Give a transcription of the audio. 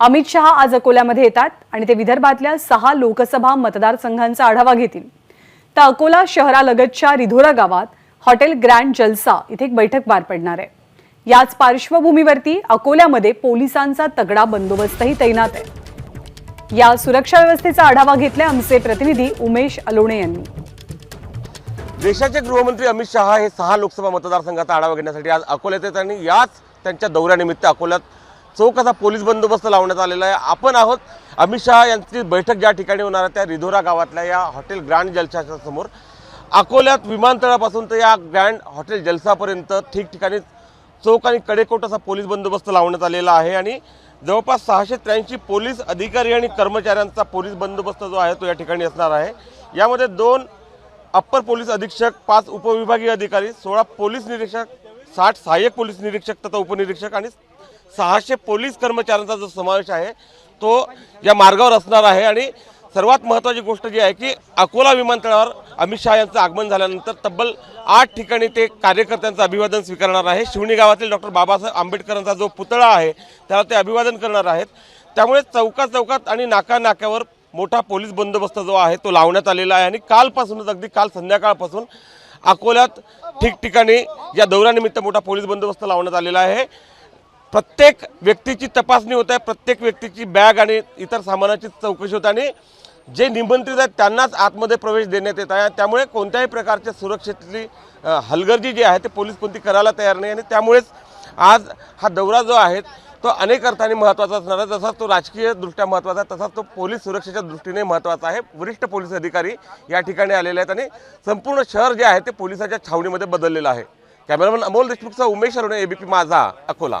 अमित शहा आज अकोल्यामध्ये येतात आणि ते विदर्भातल्या सहा लोकसभा मतदारसंघांचा आढावा घेतील. तर अकोला शहरालगतच्या रिधोरा गावात हॉटेल ग्रँड जलसा इथे एक बैठक पार पडणार आहे. याच पार्श्वभूमीवरती अकोल्यामध्ये पोलिसांचा तगडा बंदोबस्तही तैनात आहे. या सुरक्षा व्यवस्थेचा आढावा घेतलाय आमचे प्रतिनिधी उमेश अलोणे यांनी. देशाचे गृहमंत्री अमित शहा हे सहा लोकसभा मतदारसंघाचा आढावा घेण्यासाठी आज अकोल्यात येत आणि याच त्यांच्या दौऱ्यानिमित्त अकोल्यात चोख असा पोलीस बंदोबस्त लावण्यात आलेला आहे. आपण आहोत अमित शहा यांची बैठक ज्या ठिकाणी होणार आहे त्या रिधोरा गावातल्या या हॉटेल ग्रँड जलशाच्या समोर. अकोल्यात विमानतळापासून तर या ग्रँड हॉटेल जलसापर्यंत ठिकठिकाणी चोख आणि कडेकोट असा पोलीस बंदोबस्त लावण्यात आलेला आहे आणि जवळपास सहाशे त्र्याऐंशी पोलीस अधिकारी आणि कर्मचाऱ्यांचा पोलीस बंदोबस्त जो आहे तो या ठिकाणी असणार आहे. यामध्ये दोन अप्पर पोलीस अधीक्षक पाच उपविभागीय अधिकारी सोळा पोलीस निरीक्षक साठ सहाय्यक पोलीस निरीक्षक तथा उपनिरीक्षक आणि सहाशे पोलीस कर्मचाऱ्यांचा जो समावेश आहे तो या मार्गावर असणार आहे आणि सर्वात महत्त्वाची गोष्ट जी आहे की अकोला विमानतळावर अमित शहा यांचं आगमन झाल्यानंतर तब्बल आठ ठिकाणी ते कार्यकर्त्यांचं अभिवादन स्वीकारणार आहे. शिवणी गावातील डॉक्टर बाबासाहेब आंबेडकरांचा जो पुतळा आहे त्याला ते अभिवादन करणार आहेत. त्यामुळे चौकात चौकात आणि नाका नाक्यावर मोठा पोलीस बंदोबस्त जो आहे तो लावण्यात आलेला आहे. आणि कालपासूनच अगदी काल संध्याकाळपासून अकोल्यात ठिकठिकाणी या दौऱ्यानिमित्त मोठा पोलीस बंदोबस्त लावण्यात आलेला आहे. प्रत्येक व्यक्तीची तपासणी होत आहे प्रत्येक व्यक्तीची बॅग आणि इतर सामानाची चौकशी होत आणि जे निमंत्रित आहेत त्यांनाच आतमध्ये प्रवेश देण्यात येत आहे. त्यामुळे कोणत्याही प्रकारच्या सुरक्षेतली हलगर्जी जी आहे ते पोलीस कोणती करायला तयार नाही आणि त्यामुळेच आज हा दौरा जो आहे तो अनेक अर्थाने महत्त्वाचा असणार आहे. जसा तो राजकीयदृष्ट्या महत्त्वाचा आहे तसाच तो पोलीस सुरक्षेच्या दृष्टीने महत्त्वाचा आहे. वरिष्ठ पोलीस अधिकारी या ठिकाणी आलेले आहेत आणि संपूर्ण शहर जे आहे ते पोलिसाच्या छावणीमध्ये बदललेलं आहे. कॅमेरामन अमोल देशमुखचा उमेश अरुणे एबीपी माझा अकोला.